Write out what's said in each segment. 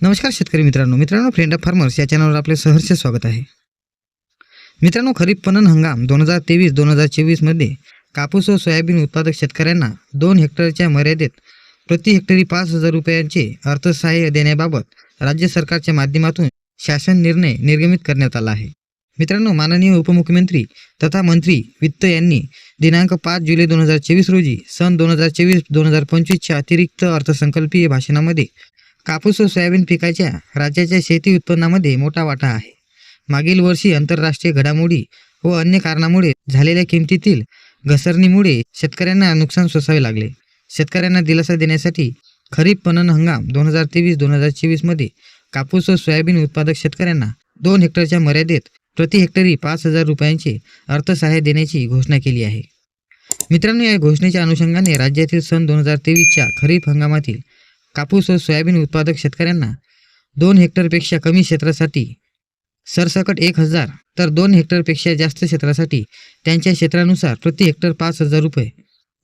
नमस्कार शेतकरी मित्रांनो. मित्रांनो फ्रेंड ऑफ फार्मर्स या चॅनलवर आपले सहर्ष स्वागत आहे. मित्रांनो खरीप पणन हंगाम दोन हजार तेवीस दोन हजार चोवीसमध्ये कापूस व सोयाबीन उत्पादक शेतकऱ्यांना दोन हेक्टरच्या मर्यादेत प्रति हेक्टरी पाच हजार रुपयांचे अर्थसहाय्य देण्याबाबत राज्य सरकारच्या माध्यमातून शासन निर्णय निर्गमित करण्यात आला आहे. मित्रांनो माननीय उपमुख्यमंत्री तथा मंत्री वित्त यांनी दिनांक पाच जुलै दोन हजार चोवीस रोजी सन दोन हजार चोवीस दोन हजार पंचवीसच्या अतिरिक्त अर्थसंकल्पीय भाषणामध्ये कापूस व सोयाबीन पिकाच्या राज्याच्या शेती उत्पन्नामध्ये मोठा वाटा आहे. मागील वर्षी आंतरराष्ट्रीय घडामोडी व अन्य कारणामुळे झालेल्या किमतीतील घसरणीमुळे शेतकऱ्यांना नुकसान सोसावे लागले. शेतकऱ्यांना दिलासा देण्यासाठी खरीप पणन हंगाम दोन हजार तेवीस दोन हजार चोवीसमध्ये कापूस व सोयाबीन उत्पादक शेतकऱ्यांना दोन हेक्टरच्या मर्यादेत प्रति हेक्टरी पाच हजार रुपयांचे अर्थसहाय्य देण्याची घोषणा केली आहे. मित्रांनो या घोषणेच्या अनुषंगाने राज्यातील सन दोन हजार तेवीसच्या खरीप हंगामातील कापूस व सोयाबीन उत्पादक शेतकऱ्यांना दोन हेक्टरपेक्षा कमी क्षेत्रासाठी सरसकट एक हजार तर दोन हेक्टरपेक्षा जास्त क्षेत्रासाठी त्यांच्या क्षेत्रानुसार प्रति हेक्टर पाच हजार रुपये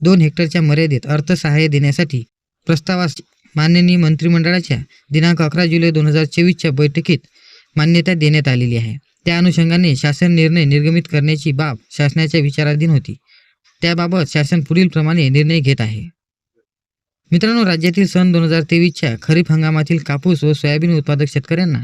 दोन हेक्टरच्या मर्यादेत अर्थसहाय्य देण्यासाठी प्रस्तावास माननीय मंत्रिमंडळाच्या दिनांक अकरा जुलै दोन हजार चोवीसच्या बैठकीत मान्यता देण्यात आलेली आहे. त्या अनुषंगाने शासन निर्णय निर्गमित करण्याची बाब शासनाच्या विचाराधीन होती. त्याबाबत शासन पुढीलप्रमाणे निर्णय घेत आहे. मित्रांनो राज्यातील सन दोन हजार तेवीसच्या खरीप हंगामातील कापूस व सोयाबीन उत्पादक शेतकऱ्यांना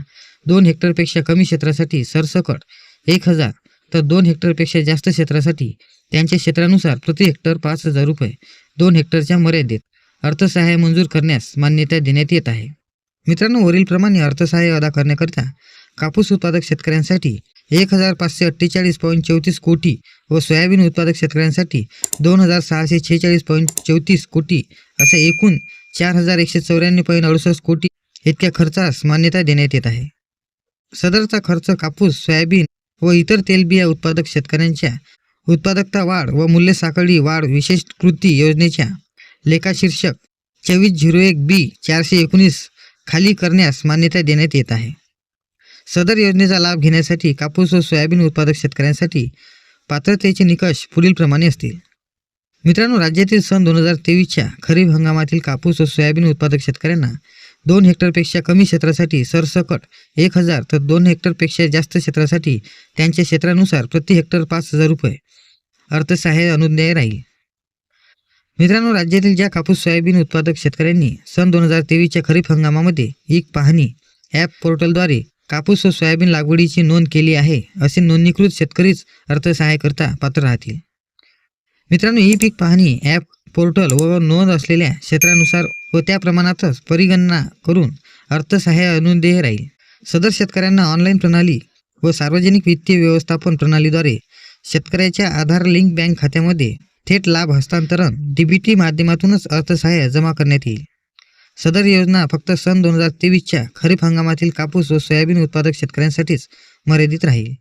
दोन हेक्टरपेक्षा कमी क्षेत्रासाठी सरसकट एक हजार तर दोन हेक्टरपेक्षा जास्त क्षेत्रासाठी त्यांच्या क्षेत्रानुसार प्रति हेक्टर पाच हजार रुपये दोन हेक्टरच्या मर्यादेत अर्थसहाय्य मंजूर करण्यास मान्यता देण्यात येत आहे. मित्रांनो वरीलप्रमाणे अर्थसहाय्य अदा करण्याकरिता कापूस उत्पादक शेतकऱ्यांसाठी एक हजार पाचशे अठ्ठेचाळीस पॉईंट चौतीस कोटी व सोयाबीन उत्पादक शेतकऱ्यांसाठी दोन हजार सहाशे छेचाळीस पॉईंट चौतीस कोटी असे एकूण चार हजार एकशे चौऱ्याण्णव पॉईंट अडुसष्ट कोटी इतक्या खर्चास मान्यता देण्यात येत आहे. सदरचा खर्च कापूस सोयाबीन व इतर तेलबिया उत्पादक शेतकऱ्यांच्या उत्पादकता वाढ व मूल्य साखळी वाढ विशेष कृती योजनेच्या लेखाशीर्षक चोवीस झिरो एक बी चारशे एकोणीस खाली करण्यास मान्यता देण्यात येत आहे. सदर योजनेचा लाभ घेण्यासाठी कापूस व सोयाबीन उत्पादक शेतकऱ्यांसाठी पात्रतेचे निकष पुढीलप्रमाणे असतील. मित्रांनो राज्यातील सन दोन हजार तेवीसच्या खरीप हंगामातील कापूस व सोयाबीन उत्पादक शेतकऱ्यांना दोन हेक्टरपेक्षा कमी क्षेत्रासाठी सरसकट एक हजार तर दोन हेक्टरपेक्षा जास्त क्षेत्रासाठी त्यांच्या क्षेत्रानुसार प्रति हेक्टर पाच हजार रुपये अर्थसहाय्य अनुज्ञेय राहील. मित्रांनो राज्यातील ज्या कापूस सोयाबीन उत्पादक शेतकऱ्यांनी सन दोन हजार तेवीसच्या खरीप हंगामामध्ये एक पाहणी ॲप पोर्टलद्वारे कापूस व सोयाबीन लागवडीची नोंद केली आहे असे नोंदणीकृत शेतकरीच अर्थसहाय्यकरता पात्र राहतील. मित्रांनो ही पीक पाहणी ॲप पोर्टल व नोंद असलेल्या क्षेत्रानुसार व त्या प्रमाणातच परिगणना करून अर्थसहाय्य अनुदेय राहील. सदर शेतकऱ्यांना ऑनलाईन प्रणाली व सार्वजनिक वित्तीय व्यवस्थापन प्रणालीद्वारे शेतकऱ्याच्या आधार लिंक बँक खात्यामध्ये थेट लाभ हस्तांतरण डीबीटी माध्यमातूनच अर्थसहाय्य जमा करण्यात येईल. सदर योजना फक्त सन दोन हजार तेवीसच्या खरीप हंगामातील कापूस व सोयाबीन उत्पादक शेतकऱ्यांसाठीच मर्यादित राहील.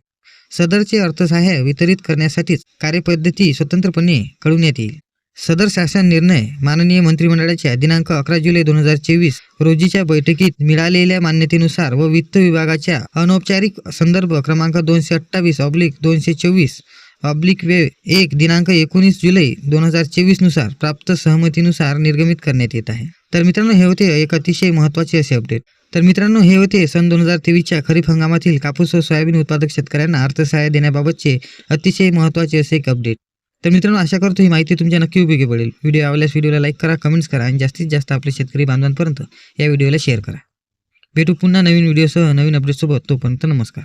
सदरचे अर्थसहाय्य वितरित करण्यासाठीच कार्यपद्धती स्वतंत्रपणे कळवण्यात येईल सदर शासन निर्णय माननीय मंत्रिमंडळाच्या दिनांक अकरा जुलै दोन हजार चोवीस रोजीच्या बैठकीत मिळालेल्या मान्यतेनुसार व वित्त विभागाच्या अनौपचारिक संदर्भ क्रमांक दोनशे अठ्ठावीस ऑब्लिक दोनशे चोवीस ऑब्लिक वे एक दिनांक एकोणीस जुलै दोन हजार चोवीसनुसार प्राप्त सहमतीनुसार निर्गमित करण्यात येत आहे. तर मित्रांनो हे होते एक अतिशय महत्त्वाचे असे अपडेट तर मित्रांनो हे होते सन दोन हजार तेवीसच्या खरीप हंगामातील कापूस व सोयाबीन उत्पादक शेतकऱ्यांना अर्थसहाय्य देण्याबाबतचे अतिशय महत्त्वाचे असे एक अपडेट तर मित्रांनो आशा करतो ही माहिती तुमच्या नक्की उपयोगी पडेल. व्हिडिओ आवडल्यास व्हिडिओला लाईक करा कमेंट्स करा आणि जास्तीत जास्त आपले शेतकरी बांधवांपर्यंत या व्हिडिओला शेअर करा. भेटू पुन्हा नवीन व्हिडिओसह नवीन अपडेटसोबत तोपर्यंत नमस्कार.